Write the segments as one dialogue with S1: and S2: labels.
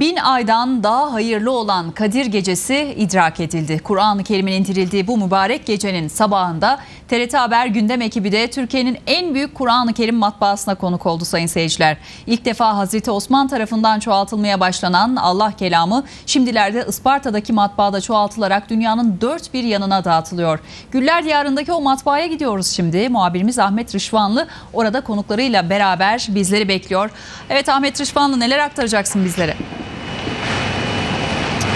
S1: Bin aydan daha hayırlı olan Kadir Gecesi idrak edildi. Kur'an-ı Kerim'in indirildiği bu mübarek gecenin sabahında TRT Haber gündem ekibi de Türkiye'nin en büyük Kur'an-ı Kerim matbaasına konuk oldu sayın seyirciler. İlk defa Hazreti Osman tarafından çoğaltılmaya başlanan Allah kelamı şimdilerde Isparta'daki matbaada çoğaltılarak dünyanın dört bir yanına dağıtılıyor. Güller Diyarı'ndaki o matbaaya gidiyoruz şimdi. Muhabirimiz Ahmet Rışvanlı orada konuklarıyla beraber bizleri bekliyor. Evet Ahmet Rışvanlı neler aktaracaksın bizlere?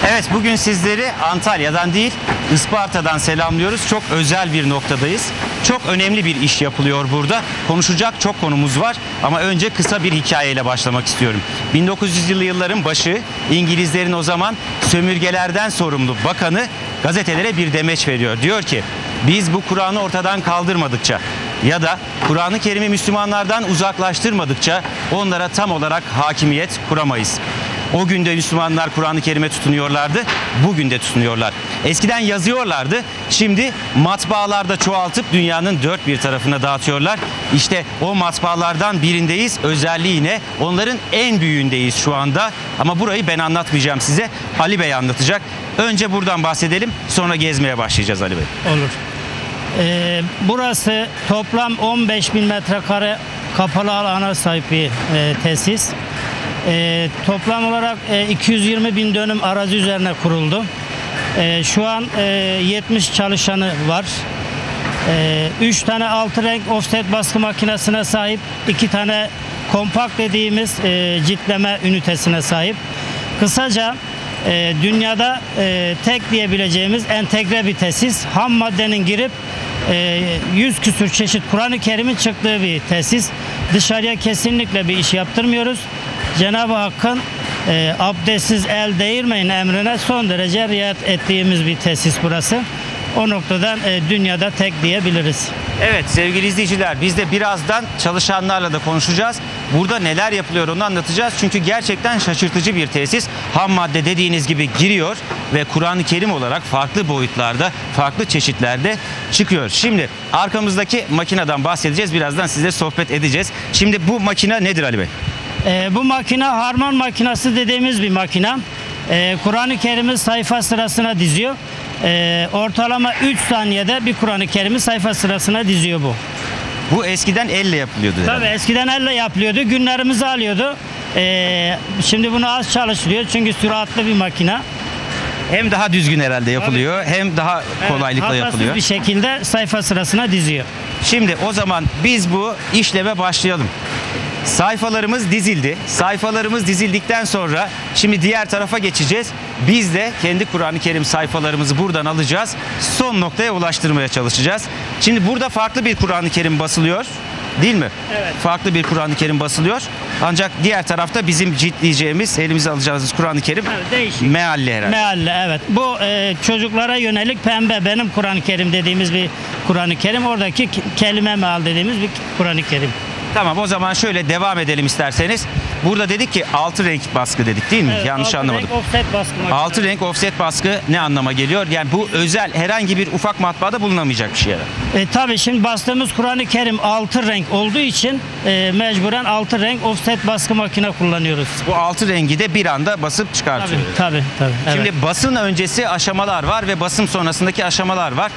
S2: Evet bugün sizleri Antalya'dan değil Isparta'dan selamlıyoruz. Çok özel bir noktadayız. Çok önemli bir iş yapılıyor burada. Konuşacak çok konumuz var ama önce kısa bir hikayeyle başlamak istiyorum. 1900'lü yılların başı İngilizlerin o zaman sömürgelerden sorumlu bakanı gazetelere bir demeç veriyor. Diyor ki biz bu Kur'an'ı ortadan kaldırmadıkça ya da Kur'an-ı Kerim'i Müslümanlardan uzaklaştırmadıkça onlara tam olarak hakimiyet kuramayız. O günde Müslümanlar Kur'an-ı Kerim'e tutunuyorlardı. Bugün de tutunuyorlar. Eskiden yazıyorlardı. Şimdi matbaalarda çoğaltıp dünyanın dört bir tarafına dağıtıyorlar. İşte o matbaalardan birindeyiz. Özelliği ne? Onların en büyüğündeyiz şu anda. Ama burayı ben anlatmayacağım size. Ali Bey anlatacak. Önce buradan bahsedelim. Sonra gezmeye başlayacağız Ali Bey.
S3: Olur. Ee, burası toplam 15 bin metrekare kapalı alana sahip bir e, tesis. E, toplam olarak e, 220 bin dönüm arazi üzerine kuruldu. E, şu an e, 70 çalışanı var. 3 tane altı renk offset baskı makinesine sahip, 2 tane kompakt dediğimiz e, ciltleme ünitesine sahip. Kısaca e, dünyada e, tek diyebileceğimiz entegre bir tesis. Ham maddenin girip e, 100 küsür çeşit Kur'an-ı Kerim'in çıktığı bir tesis. Dışarıya kesinlikle bir iş yaptırmıyoruz. Cenab-ı Hakk'ın e, abdestsiz el değirmeyin emrine son derece riayet ettiğimiz bir tesis burası. O noktadan e, dünyada tek diyebiliriz.
S2: Evet sevgili izleyiciler biz de birazdan çalışanlarla da konuşacağız. Burada neler yapılıyor onu anlatacağız. Çünkü gerçekten şaşırtıcı bir tesis. Ham madde dediğiniz gibi giriyor ve Kur'an-ı Kerim olarak farklı boyutlarda, farklı çeşitlerde çıkıyor. Şimdi arkamızdaki makineden bahsedeceğiz. Birazdan size sohbet edeceğiz. Şimdi bu makine nedir Ali Bey?
S3: E, bu makine harman makinesi dediğimiz bir makine. E, Kur'an-ı Kerim'i sayfa sırasına diziyor. E, ortalama 3 saniyede bir Kur'an-ı Kerim'i sayfa sırasına diziyor bu.
S2: Bu eskiden elle yapılıyordu.
S3: Tabii
S2: herhalde.
S3: eskiden elle yapılıyordu. Günlerimizi alıyordu. E, şimdi bunu az çalışılıyor çünkü süratli bir makine.
S2: Hem daha düzgün herhalde yapılıyor hem daha kolaylıkla
S3: hatasız
S2: yapılıyor.
S3: bir şekilde sayfa sırasına diziyor.
S2: Şimdi o zaman biz bu işleme başlayalım. Sayfalarımız dizildi. Sayfalarımız dizildikten sonra şimdi diğer tarafa geçeceğiz. Biz de kendi Kur'an-ı Kerim sayfalarımızı buradan alacağız. Son noktaya ulaştırmaya çalışacağız. Şimdi burada farklı bir Kur'an-ı Kerim basılıyor. Değil mi?
S3: Evet.
S2: Farklı bir Kur'an-ı Kerim basılıyor. Ancak diğer tarafta bizim ciltleyeceğimiz, elimize alacağımız Kur'an-ı Kerim
S3: Evet, değişik.
S2: mealli herhalde.
S3: Mealle evet. Bu e, çocuklara yönelik pembe benim Kur'an-ı Kerim dediğimiz bir Kur'an-ı Kerim. Oradaki ke- kelime meal dediğimiz bir Kur'an-ı Kerim.
S2: Tamam o zaman şöyle devam edelim isterseniz. Burada dedik ki altı renk baskı dedik değil mi?
S3: Evet,
S2: Yanlış
S3: altı
S2: anlamadım.
S3: renk offset baskı makinesi.
S2: Altı renk offset baskı ne anlama geliyor? Yani bu özel herhangi bir ufak matbaada bulunamayacak bir şey herhalde.
S3: E, tabii şimdi bastığımız Kur'an-ı Kerim altı renk olduğu için e, mecburen altı renk offset baskı makine kullanıyoruz.
S2: Bu altı rengi de bir anda basıp
S3: Tabii
S2: çıkartıyor.
S3: tabii. tabii evet.
S2: Şimdi basın öncesi aşamalar var ve basım sonrasındaki aşamalar var.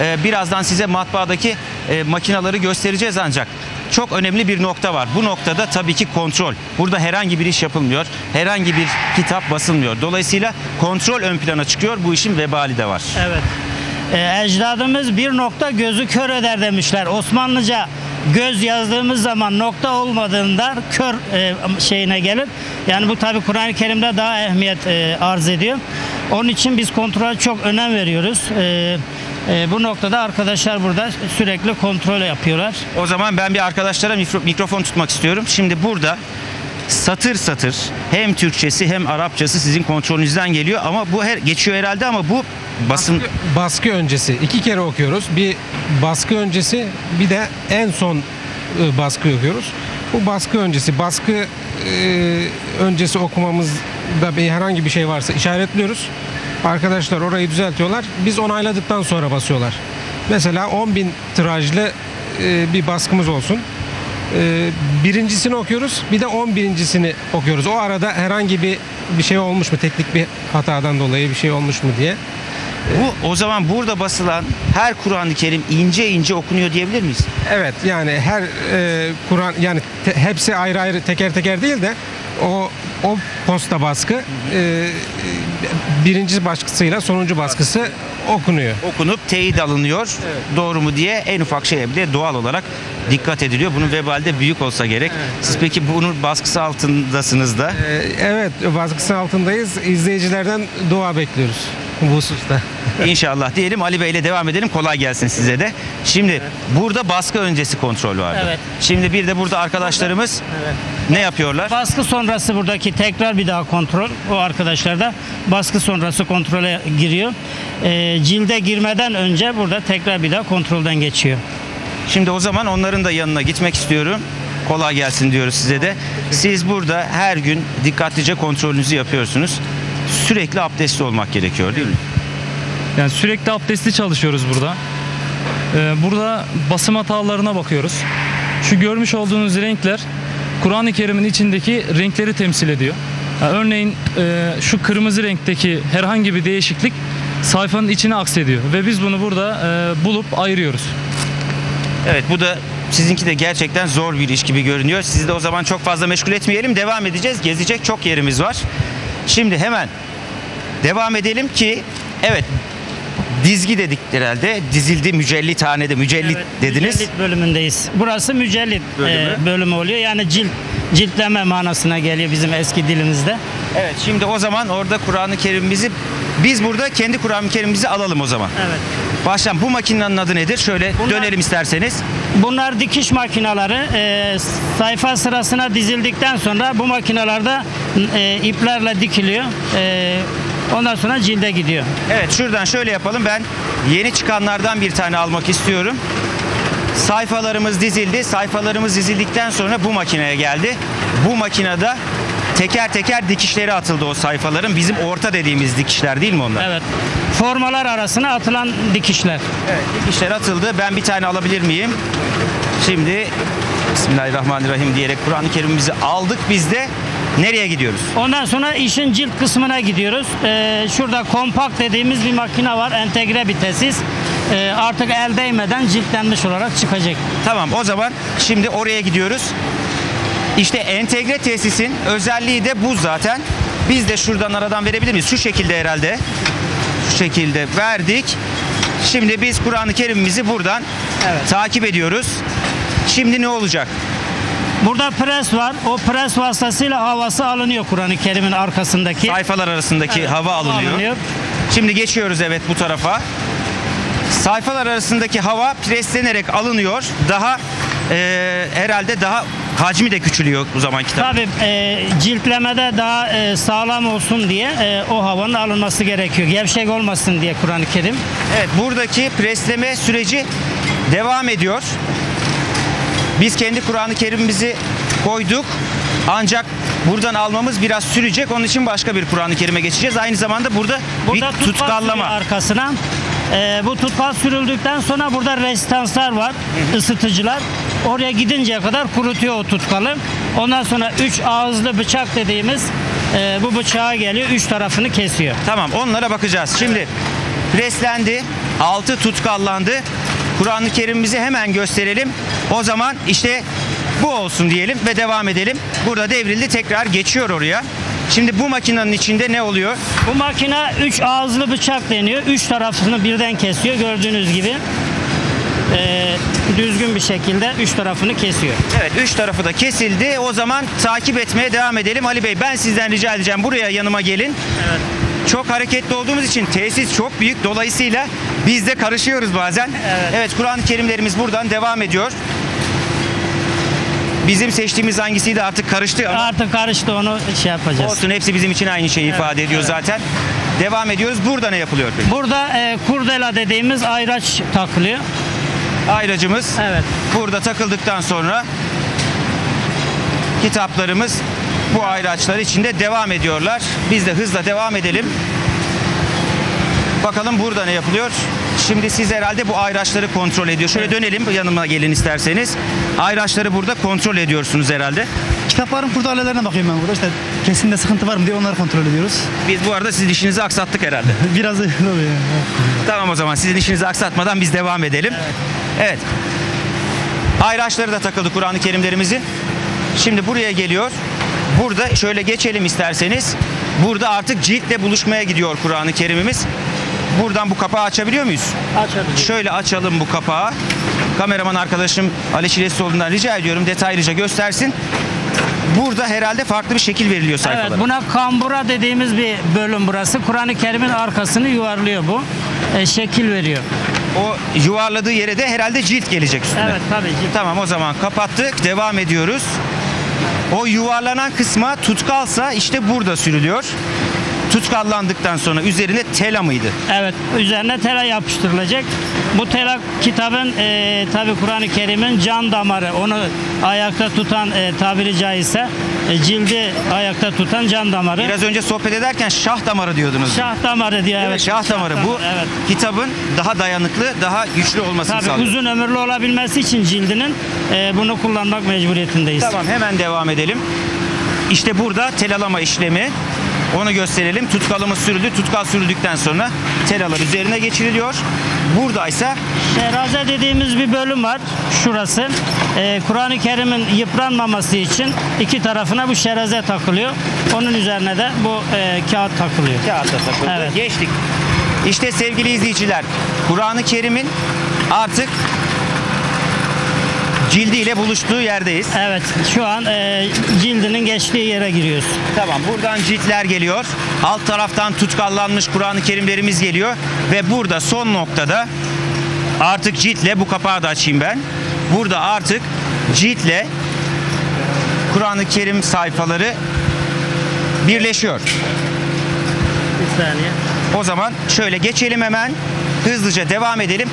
S2: Ee, birazdan size matbaadaki e, makinaları göstereceğiz ancak çok önemli bir nokta var. Bu noktada tabii ki kontrol. Burada herhangi bir iş yapılmıyor. Herhangi bir kitap basılmıyor. Dolayısıyla kontrol ön plana çıkıyor. Bu işin vebali de var.
S3: Evet. Ee, ecdadımız bir nokta gözü kör eder demişler. Osmanlıca göz yazdığımız zaman nokta olmadığında kör e, şeyine gelir. Yani bu tabi Kur'an-ı Kerim'de daha ehemmiyet e, arz ediyor. Onun için biz kontrole çok önem veriyoruz. E, e, bu noktada arkadaşlar burada sürekli kontrol yapıyorlar.
S2: O zaman ben bir arkadaşlara mikro- mikrofon tutmak istiyorum. Şimdi burada satır satır hem Türkçesi hem Arapçası sizin kontrolünüzden geliyor ama bu her geçiyor herhalde ama bu basın
S4: Baskı, baskı öncesi iki kere okuyoruz. Bir baskı öncesi bir de en son e, baskı okuyoruz. Bu baskı öncesi baskı e, öncesi okumamızda bir herhangi bir şey varsa işaretliyoruz. Arkadaşlar orayı düzeltiyorlar. Biz onayladıktan sonra basıyorlar. Mesela 10.000 tirajlı e, bir baskımız olsun. e, birincisini okuyoruz. Bir de 11.sini okuyoruz. O arada herhangi bir bir şey olmuş mu? Teknik bir hatadan dolayı bir şey olmuş mu diye.
S2: Bu o zaman burada basılan her Kur'an-ı Kerim ince ince okunuyor diyebilir miyiz?
S4: Evet yani her e, Kur'an yani te- hepsi ayrı ayrı teker teker değil de o o posta baskı e, birinci baskısıyla sonuncu baskısı okunuyor.
S2: Okunup teyit alınıyor. Doğru mu diye en ufak şeye bile doğal olarak dikkat ediliyor. Bunun vebali de büyük olsa gerek. Siz peki bunun baskısı altındasınız da.
S4: E, evet baskısı altındayız. İzleyicilerden dua bekliyoruz bu hususta.
S2: İnşallah diyelim Ali Bey ile devam edelim. Kolay gelsin size de. Şimdi burada baskı öncesi kontrol vardı.
S3: Evet.
S2: Şimdi bir de burada arkadaşlarımız ne yapıyorlar?
S3: Baskı sonrası buradaki tekrar bir daha kontrol. O arkadaşlar da baskı sonrası kontrole giriyor. Ee, cilde girmeden önce burada tekrar bir daha kontrolden geçiyor.
S2: Şimdi o zaman onların da yanına gitmek istiyorum. Kolay gelsin diyoruz size de. Siz burada her gün dikkatlice kontrolünüzü yapıyorsunuz. Sürekli abdestli olmak gerekiyor değil mi?
S5: Yani sürekli abdestli çalışıyoruz burada. Ee, burada basım hatalarına bakıyoruz. Şu görmüş olduğunuz renkler Kur'an-ı Kerim'in içindeki renkleri temsil ediyor. Yani örneğin e, şu kırmızı renkteki herhangi bir değişiklik sayfanın içine aksediyor ve biz bunu burada e, bulup ayırıyoruz.
S2: Evet bu da sizinki de gerçekten zor bir iş gibi görünüyor. Sizi de o zaman çok fazla meşgul etmeyelim. Devam edeceğiz. Gezecek çok yerimiz var. Şimdi hemen devam edelim ki evet dizgi dedik herhalde. Dizildi mücellit tanede mücellit
S3: Evet,
S2: dediniz.
S3: Mücellit bölümündeyiz. Burası mücellit
S2: Bölümü.
S3: e, bölümü oluyor. Yani cilt ciltleme manasına geliyor bizim eski dilimizde.
S2: Evet şimdi o zaman orada Kur'an-ı Kerim'imizi biz burada kendi Kur'an-ı Kerim'imizi alalım o zaman.
S3: Evet.
S2: Baştan bu makinenin adı nedir? Şöyle
S3: Bunlar-
S2: dönelim isterseniz.
S3: Bunlar dikiş makineleri. E, sayfa sırasına dizildikten sonra bu makinelerde e, iplerle dikiliyor. E, ondan sonra cilde gidiyor.
S2: Evet şuradan şöyle yapalım. Ben yeni çıkanlardan bir tane almak istiyorum. Sayfalarımız dizildi. Sayfalarımız dizildikten sonra bu makineye geldi. Bu makinede teker teker dikişleri atıldı o sayfaların. Bizim orta dediğimiz dikişler değil mi onlar?
S3: Evet. Formalar arasına atılan dikişler.
S2: Evet, dikişler atıldı. Ben bir tane alabilir miyim? Şimdi Bismillahirrahmanirrahim diyerek Kur'an-ı Kerim'imizi aldık biz de. Nereye gidiyoruz?
S3: Ondan sonra işin cilt kısmına gidiyoruz. Ee, şurada kompakt dediğimiz bir makine var. Entegre bir tesis. Ee, artık el değmeden ciltlenmiş olarak çıkacak.
S2: Tamam o zaman şimdi oraya gidiyoruz. İşte entegre tesisin özelliği de bu zaten. Biz de şuradan aradan verebilir miyiz? Şu şekilde herhalde. Şu şekilde verdik. Şimdi biz Kur'an-ı Kerim'imizi buradan
S3: Evet.
S2: takip ediyoruz. Şimdi ne olacak?
S3: Burada pres var. O pres vasıtasıyla havası alınıyor Kur'an-ı Kerim'in arkasındaki.
S2: Sayfalar arasındaki
S3: Evet,
S2: hava alınıyor. Şimdi geçiyoruz evet bu tarafa. Sayfalar arasındaki hava preslenerek alınıyor. Daha eee, herhalde daha hacmi de küçülüyor bu zaman kitap.
S3: Tabii e, ciltlemede daha e, sağlam olsun diye e, o havanın alınması gerekiyor. Gevşek olmasın diye Kur'an-ı Kerim.
S2: Evet buradaki presleme süreci devam ediyor. Biz kendi Kur'an-ı Kerim'imizi koyduk. Ancak buradan almamız biraz sürecek. Onun için başka bir Kur'an-ı Kerim'e geçeceğiz. Aynı zamanda burada,
S3: Burada
S2: bir
S3: tutkal
S2: tutkallama.
S3: arkasına. Ee, bu tutkal sürüldükten sonra burada rezistanslar var, ısıtıcılar. Oraya gidinceye kadar kurutuyor o tutkalı. Ondan sonra üç ağızlı bıçak dediğimiz e, bu bıçağa geliyor, üç tarafını kesiyor.
S2: Tamam onlara bakacağız. Şimdi preslendi, altı tutkallandı. Kur'an-ı Kerim'imizi hemen gösterelim. O zaman işte bu olsun diyelim ve devam edelim. Burada devrildi tekrar geçiyor oraya. Şimdi bu makinenin içinde ne oluyor?
S3: Bu makine üç ağızlı bıçak deniyor. Üç tarafını birden kesiyor gördüğünüz gibi. Ee, düzgün bir şekilde üç tarafını kesiyor.
S2: Evet üç tarafı da kesildi. O zaman takip etmeye devam edelim. Ali Bey ben sizden rica edeceğim buraya yanıma gelin.
S3: Evet.
S2: Çok hareketli olduğumuz için tesis çok büyük. Dolayısıyla biz de karışıyoruz bazen.
S3: Evet.
S2: Kur'an-ı Kerimlerimiz buradan devam ediyor. Bizim seçtiğimiz hangisiydi artık karıştı ama
S3: Artık karıştı onu şey yapacağız.
S2: olsun hepsi bizim için aynı şeyi ifade ediyor zaten. Devam ediyoruz. Burada ne yapılıyor peki?
S3: Burada e, kurdela dediğimiz ayraç takılıyor.
S2: Ayracımız
S3: Evet.
S2: burada takıldıktan sonra kitaplarımız bu ayraçlar içinde devam ediyorlar. Biz de hızla devam edelim. Bakalım burada ne yapılıyor? Şimdi siz herhalde bu ayraçları kontrol ediyor. Şöyle dönelim yanıma gelin isterseniz. Ayraçları burada kontrol ediyorsunuz herhalde.
S6: Kitapların kurdalelerine bakıyorum ben burada. İşte kesimde sıkıntı var mı diye onları kontrol ediyoruz.
S2: Biz bu arada sizin işinizi aksattık herhalde.
S6: Biraz öyle oluyor.
S2: Tamam o zaman sizin işinizi aksatmadan biz devam edelim. Evet. Ayraçları da takıldı Kur'an-ı Kerimlerimizin. Şimdi buraya geliyor. Burada şöyle geçelim isterseniz. Burada artık ciltle buluşmaya gidiyor Kur'an-ı Kerimimiz. Buradan bu kapağı açabiliyor muyuz?
S3: Açabiliriz.
S2: Şöyle açalım bu kapağı. Kameraman arkadaşım Ali Şilesioğlu'ndan rica ediyorum detaylıca göstersin. Burada herhalde farklı bir şekil veriliyor sayfalara.
S3: Evet buna kambura dediğimiz bir bölüm burası. Kur'an-ı Kerim'in arkasını yuvarlıyor bu. E, şekil veriyor.
S2: O yuvarladığı yere de herhalde cilt gelecek üstüne.
S3: Evet tabii ki.
S2: Tamam o zaman kapattık. Devam ediyoruz. O yuvarlanan kısma tutkalsa işte burada sürülüyor. Tutkallandıktan sonra üzerine tela mıydı?
S3: Evet üzerine tela yapıştırılacak. Bu tela kitabın e, tabi Kur'an-ı Kerim'in can damarı. Onu ayakta tutan e, tabiri caizse e, cildi ayakta tutan can damarı.
S2: Biraz önce sohbet ederken şah damarı diyordunuz.
S3: Şah damarı diye evet.
S2: şah damarı. Bu
S3: Evet.
S2: kitabın daha dayanıklı, daha güçlü olmasını
S3: Tabii
S2: sağlıyor.
S3: uzun ömürlü olabilmesi için cildinin e, bunu kullanmak mecburiyetindeyiz.
S2: Tamam hemen devam edelim. İşte burada telalama işlemi. Onu gösterelim. Tutkalımız sürüldü. Tutkal sürüldükten sonra telalar üzerine geçiriliyor. Buradaysa
S3: Şehraze dediğimiz bir bölüm var. Şurası. Ee, Kur'an-ı Kerim'in yıpranmaması için iki tarafına bu şeraze takılıyor. Onun üzerine de bu e, kağıt takılıyor.
S2: kağıtta takıldı.
S3: Evet.
S2: Geçtik. İşte sevgili izleyiciler, Kur'an-ı Kerim'in artık cildiyle buluştuğu yerdeyiz.
S3: Evet, şu an e, cildinin geçtiği yere giriyoruz.
S2: Tamam, buradan ciltler geliyor. Alt taraftan tutkallanmış Kur'an-ı Kerimlerimiz geliyor ve burada son noktada artık ciltle bu kapağı da açayım ben. Burada artık ciltle Kur'an-ı Kerim sayfaları birleşiyor.
S3: Bir saniye.
S2: O zaman şöyle geçelim hemen. Hızlıca devam edelim.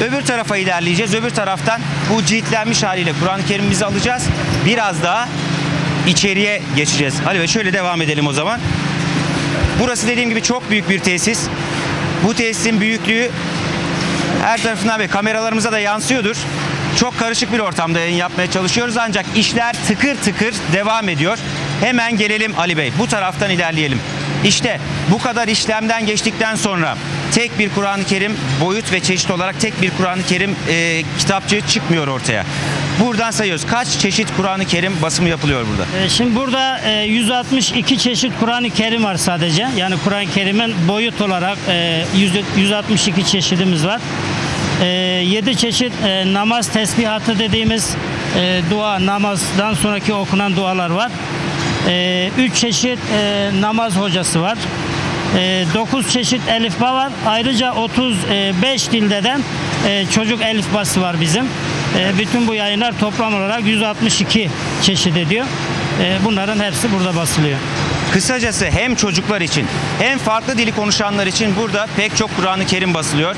S2: Öbür tarafa ilerleyeceğiz. Öbür taraftan bu ciltlenmiş haliyle Kur'an-ı Kerim'imizi alacağız. Biraz daha içeriye geçeceğiz. Hadi be şöyle devam edelim o zaman. Burası dediğim gibi çok büyük bir tesis. Bu tesisin büyüklüğü her tarafına ve kameralarımıza da yansıyordur. Çok karışık bir ortamda yayın yapmaya çalışıyoruz ancak işler tıkır tıkır devam ediyor. Hemen gelelim Ali Bey. Bu taraftan ilerleyelim. İşte bu kadar işlemden geçtikten sonra tek bir Kur'an-ı Kerim boyut ve çeşit olarak tek bir Kur'an-ı Kerim e, kitapçığı çıkmıyor ortaya. Buradan sayıyoruz. Kaç çeşit Kur'an-ı Kerim basımı yapılıyor burada?
S3: E, Şimdi burada e, 162 çeşit Kur'an-ı Kerim var sadece. Yani Kur'an-ı Kerim'in boyut olarak e, 100 162 çeşidimiz var. 7 çeşit e, namaz tesbihatı dediğimiz e, dua namazdan sonraki okunan dualar var. 3 çeşit e, namaz hocası var. 9 çeşit elifba var. Ayrıca 35 dilden e, çocuk elifbası var bizim. E, bütün bu yayınlar toplam olarak 162 çeşit ediyor. E, bunların hepsi burada basılıyor.
S2: Kısacası hem çocuklar için hem farklı dili konuşanlar için burada pek çok Kur'an-ı Kerim basılıyor.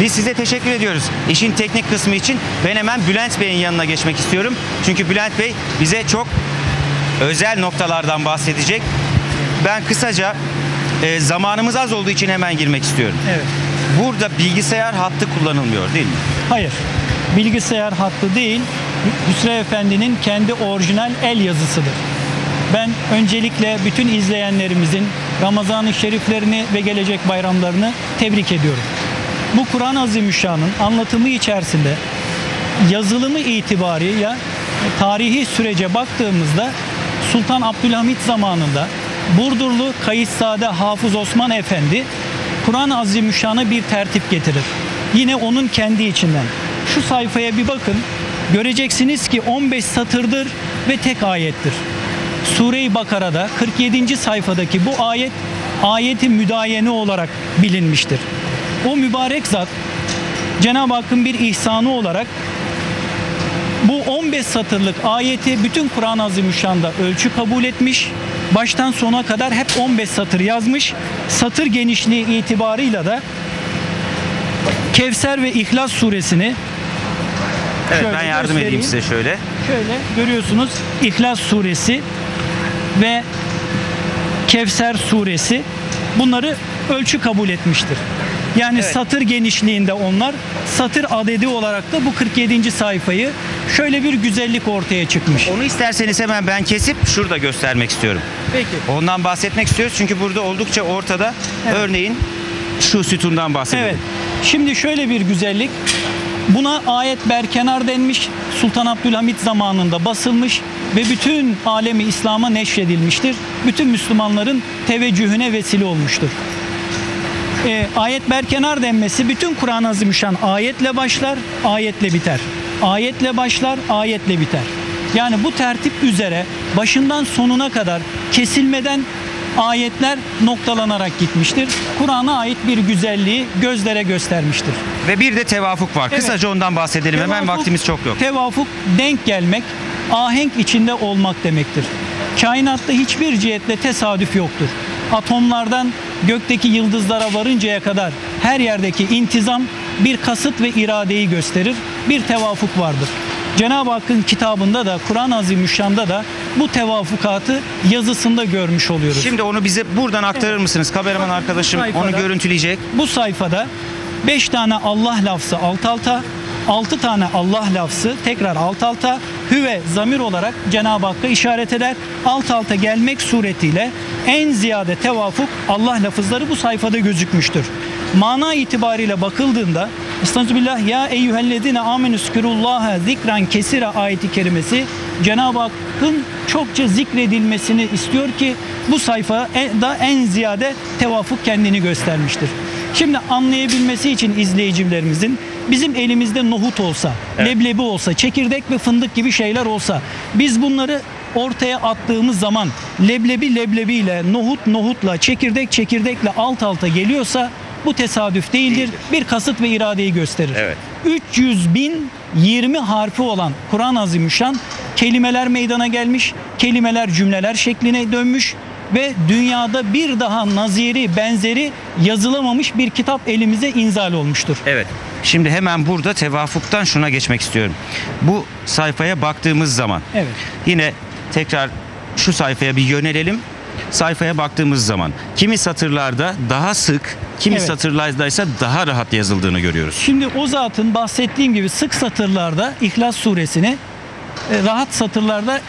S2: Biz size teşekkür ediyoruz. İşin teknik kısmı için ben hemen Bülent Bey'in yanına geçmek istiyorum. Çünkü Bülent Bey bize çok özel noktalardan bahsedecek. Ben kısaca e, zamanımız az olduğu için hemen girmek istiyorum.
S7: Evet.
S2: Burada bilgisayar hattı kullanılmıyor değil mi?
S7: Hayır. Bilgisayar hattı değil, Hüsrev Efendi'nin kendi orijinal el yazısıdır. Ben öncelikle bütün izleyenlerimizin Ramazan-ı Şeriflerini ve gelecek bayramlarını tebrik ediyorum. Bu Kur'an-ı Azimüşşan'ın anlatımı içerisinde yazılımı itibarıyla tarihi sürece baktığımızda Sultan Abdülhamit zamanında Burdurlu Kayıssade Hafız Osman Efendi Kur'an-ı Azimüşşan'a bir tertip getirir. Yine onun kendi içinden. Şu sayfaya bir bakın. Göreceksiniz ki 15 satırdır ve tek ayettir. Sure-i Bakara'da 47. sayfadaki bu ayet ayeti müdayene olarak bilinmiştir. O mübarek zat Cenab-ı Hakk'ın bir ihsanı olarak bu 15 satırlık ayeti bütün Kur'an-ı Azimüşşan'da ölçü kabul etmiş. Baştan sona kadar hep 15 satır yazmış. Satır genişliği itibarıyla da Kevser ve İhlas suresini
S2: Evet
S7: Şöyle
S2: ben yardım edeyim size şöyle.
S7: şöyle görüyorsunuz İhlas suresi ve Kevser suresi bunları ölçü kabul etmiştir. Yani satır genişliğinde onlar. Satır adedi olarak da bu 47. sayfayı şöyle bir güzellik ortaya çıkmış.
S2: Onu isterseniz hemen ben kesip şurada göstermek istiyorum.
S7: Peki.
S2: Ondan bahsetmek istiyoruz çünkü burada oldukça ortada. Örneğin şu sütundan bahsedelim.
S7: Evet. Şimdi şöyle bir güzellik. Buna ayet berkenar denmiş. Sultan Abdülhamit zamanında basılmış ve bütün alemi İslam'a neşredilmiştir. Bütün Müslümanların teveccühüne vesile olmuştur. Ee, ayet berkenar denmesi bütün Kur'an-ı Azimüşşan ayetle başlar, ayetle biter. Ayetle başlar, ayetle biter. Yani bu tertip üzere başından sonuna kadar kesilmeden ayetler noktalanarak gitmiştir. Kur'an'a ait bir güzelliği gözlere göstermiştir.
S2: Ve bir de tevafuk var.
S7: Evet.
S2: Kısaca ondan bahsedelim. Hemen
S7: Tevafuk-
S2: vaktimiz çok yok.
S7: Tevafuk denk gelmek, ahenk içinde olmak demektir. Kainatta hiçbir cihetle tesadüf yoktur. Atomlardan gökteki yıldızlara varıncaya kadar her yerdeki intizam bir kasıt ve iradeyi gösterir. Bir tevafuk vardır. Cenab-ı Hakk'ın kitabında da Kur'an-ı Azimüşşan'da da bu tevafukatı yazısında görmüş oluyoruz.
S2: Şimdi onu bize buradan aktarır mısınız? Kameraman arkadaşım
S7: sayfada-
S2: onu görüntüleyecek.
S7: Bu sayfada 5 tane Allah lafzı alt alta, 6 tane Allah lafzı tekrar alt alta, hüve zamir olarak Cenab-ı Hakk'a işaret eder. Alt alta gelmek suretiyle en ziyade tevafuk Allah lafızları bu sayfada gözükmüştür. Mana itibariyle bakıldığında Estağfirullah ya eyyühellezine amenüskürullaha zikran kesire ayeti kerimesi Cenab-ı Hakk'ın çokça zikredilmesini istiyor ki bu sayfada en ziyade tevafuk kendini göstermiştir. Şimdi anlayabilmesi için izleyicilerimizin bizim elimizde nohut olsa, leblebi olsa, çekirdek ve fındık gibi şeyler olsa biz bunları ortaya attığımız zaman leblebi leblebiyle, nohut nohutla, çekirdek çekirdekle alt alta geliyorsa bu tesadüf değildir. Bir kasıt ve iradeyi gösterir.
S2: Evet.
S7: 300 bin 20 harfi olan Kur'an-ı Azimüşşan kelimeler meydana gelmiş, kelimeler cümleler şekline dönmüş ve dünyada bir daha naziri, benzeri yazılamamış bir kitap elimize inzal olmuştur.
S2: Evet. Şimdi hemen burada tevafuktan şuna geçmek istiyorum. Bu sayfaya baktığımız zaman
S7: Evet.
S2: yine tekrar şu sayfaya bir yönelelim. Sayfaya baktığımız zaman kimi satırlarda daha sık, kimi
S7: Evet.
S2: satırlarda ise daha rahat yazıldığını görüyoruz.
S7: Şimdi o zatın bahsettiğim gibi sık satırlarda İhlas suresini, e, rahat satırlarda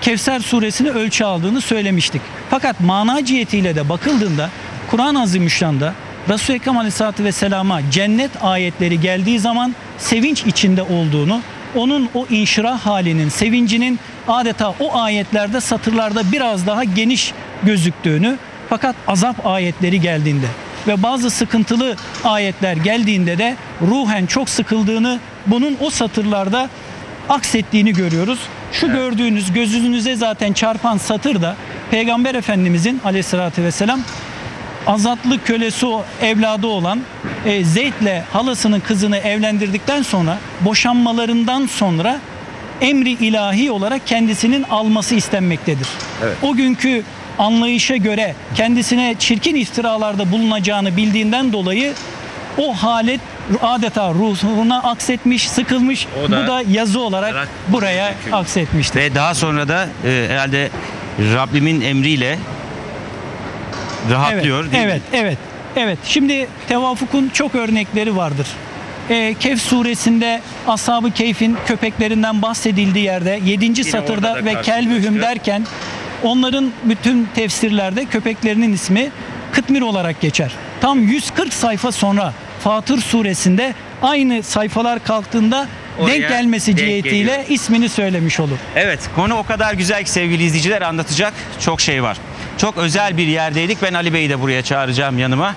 S7: Kevser suresini ölçü aldığını söylemiştik. Fakat mana cihetiyle de bakıldığında Kur'an-ı Azimüşşan'da Resul-i Ekrem Aleyhisselatü Vesselam'a cennet ayetleri geldiği zaman sevinç içinde olduğunu, onun o inşirah halinin, sevincinin adeta o ayetlerde satırlarda biraz daha geniş gözüktüğünü fakat azap ayetleri geldiğinde ve bazı sıkıntılı ayetler geldiğinde de ruhen çok sıkıldığını, bunun o satırlarda aksettiğini görüyoruz. Şu gördüğünüz gözünüze zaten çarpan satır da Peygamber Efendimizin aleyhissalatü vesselam azatlı kölesi o evladı olan e, Zeyd'le halasının kızını evlendirdikten sonra boşanmalarından sonra emri ilahi olarak kendisinin alması istenmektedir.
S2: Evet.
S7: O günkü anlayışa göre kendisine çirkin iftiralarda bulunacağını bildiğinden dolayı o halet adeta ruhuna aksetmiş, sıkılmış.
S2: O da-
S7: Bu da yazı olarak
S2: olarak
S7: buraya aksetmiştir.
S2: Ve daha sonra da e, herhalde Rabbimin emriyle rahatlıyor
S7: Evet,
S2: değil mi?
S7: evet, evet. Evet. Şimdi tevafukun çok örnekleri vardır. Ee, Kehf suresinde Ashab-ı Keyf'in köpeklerinden bahsedildiği yerde 7.
S2: orada
S7: satırda
S2: da
S7: ve kelbühüm derken onların bütün tefsirlerde köpeklerinin ismi Kıtmir olarak geçer. Tam 140 sayfa sonra Fatır suresinde aynı sayfalar kalktığında
S2: Oraya
S7: denk gelmesi
S2: denk
S7: cihetiyle
S2: geliyor.
S7: ismini söylemiş olur.
S2: Evet konu o kadar güzel ki sevgili izleyiciler anlatacak çok şey var. Çok özel bir yerdeydik. Ben Ali Bey'i de buraya çağıracağım yanıma.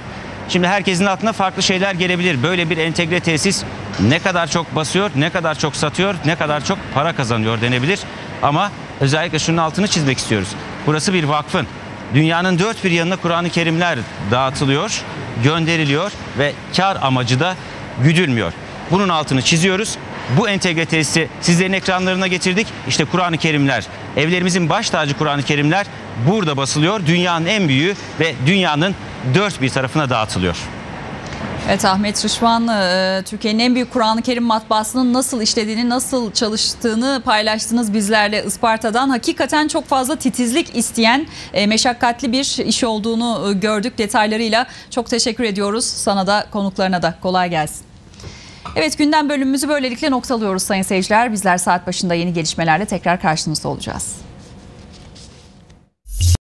S2: Şimdi herkesin aklına farklı şeyler gelebilir. Böyle bir entegre tesis ne kadar çok basıyor, ne kadar çok satıyor, ne kadar çok para kazanıyor denebilir. Ama özellikle şunun altını çizmek istiyoruz. Burası bir vakfın. Dünyanın dört bir yanına Kur'an-ı Kerimler dağıtılıyor, gönderiliyor ve kar amacı da güdülmüyor. Bunun altını çiziyoruz. Bu entegre tesisi sizlerin ekranlarına getirdik. İşte Kur'an-ı Kerimler, evlerimizin baş tacı Kur'an-ı Kerimler burada basılıyor. Dünyanın en büyüğü ve dünyanın dört bir tarafına dağıtılıyor.
S1: Evet Ahmet Rışvan e, Türkiye'nin en büyük Kur'an-ı Kerim matbaasının nasıl işlediğini, nasıl çalıştığını paylaştınız bizlerle Isparta'dan. Hakikaten çok fazla titizlik isteyen e, meşakkatli bir iş olduğunu e, gördük detaylarıyla. Çok teşekkür ediyoruz sana da konuklarına da kolay gelsin. Evet gündem bölümümüzü böylelikle noktalıyoruz sayın seyirciler. Bizler saat başında yeni gelişmelerle tekrar karşınızda olacağız.